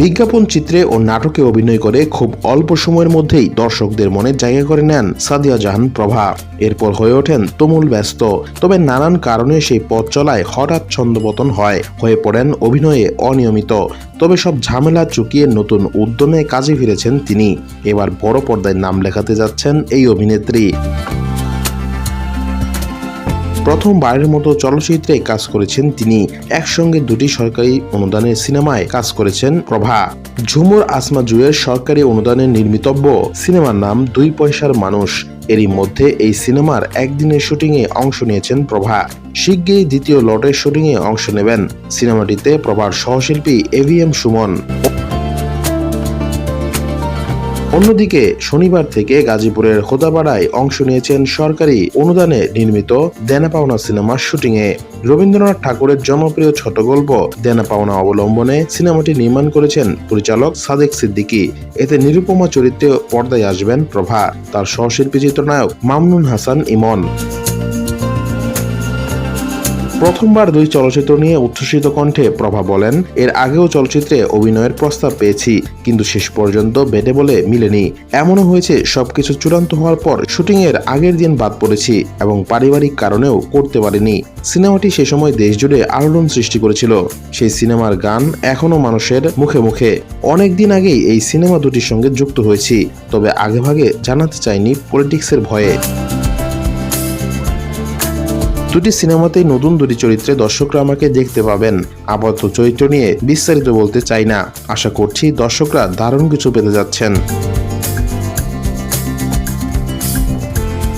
বিজ্ঞাপন চিত্রে ও নাটকে অভিনয় করে খুব অল্প সময়ের মধ্যেই দর্শকদের মনে জায়গা করে নেন সাদিয়া জাহান প্রভা। এরপর হয়ে ওঠেন তুমুল ব্যস্ত। তবে নানান কারণে সেই পথ চলায় হঠাৎ ছন্দপতন হয়। হয়ে পড়েন অভিনয়ে অনিয়মিত। তবে সব ঝামেলা চুকিয়ে নতুন উদ্যমে কাজে ফিরেছেন তিনি। এবার বড় পর্দায় নাম লেখাতে যাচ্ছেন এই অভিনেত্রী। প্রথমবারের মতো চলচ্চিত্রে কাজ করেছেন তিনি। একসঙ্গে দুটি সরকারি অনুদানের সিনেমায় কাজ করেছেন প্রভা। ঝুমুর আসমা জুয়ের সরকারি অনুদানে নির্মিতব্য সিনেমার নাম দুই পয়সার মানুষ। এরই মধ্যে এই সিনেমার একদিনের শুটিংয়ে অংশ নিয়েছেন প্রভা। শিগগিরই দ্বিতীয় লটের শুটিংয়ে অংশ নেবেন। সিনেমাটিতে প্রভার সহশিল্পী এভিএম সুমন। অন্যদিকে শনিবার থেকে গাজীপুরের খোদাপাড়ায় অংশ নিয়েছেন সরকারি অনুদানে নির্মিত দেনা পাওনা সিনেমার শুটিংয়ে। রবীন্দ্রনাথ ঠাকুরের জনপ্রিয় ছোট গল্প দেনা পাওনা অবলম্বনে সিনেমাটি নির্মাণ করেছেন পরিচালক সাদেক সিদ্দিকী। এতে নিরুপমা চরিত্রে পর্দায় আসবেন প্রভা। তার সহশিল্পী চিত্রনায়ক মামনুন হাসান ইমন। প্রথমবার দুই চলচ্চিত্র নিয়ে উচ্ছ্বসিত কণ্ঠে প্রভা বলেন, এর আগেও চলচ্চিত্রে অভিনয়ের প্রস্তাব পেয়েছি, কিন্তু শেষ পর্যন্ত বেটে বলে মিলেনি। এমনও হয়েছে, সবকিছু চূড়ান্ত হওয়ার পর শুটিং এর আগের দিন বাদ পড়েছি এবং পারিবারিক কারণেও করতে পারিনি। সিনেমাটি সে সময় দেশ জুড়ে আলোড়ন সৃষ্টি করেছিল। সেই সিনেমার গান এখনও মানুষের মুখে মুখে। অনেক দিন আগেই এই সিনেমা দুটির সঙ্গে যুক্ত হয়েছি, তবে আগেভাগে জানাতে চাইনি পলিটিক্সের ভয়ে। দুটি সিনেমাতেই নতুন দুটি চরিত্রে দর্শকরা আমাকে দেখতে পাবেন। আপাতত চরিত্র নিয়ে বিস্তারিত বলতে চাই না। আশা করছি দর্শকরা দারুণ কিছু পেতে যাচ্ছেন।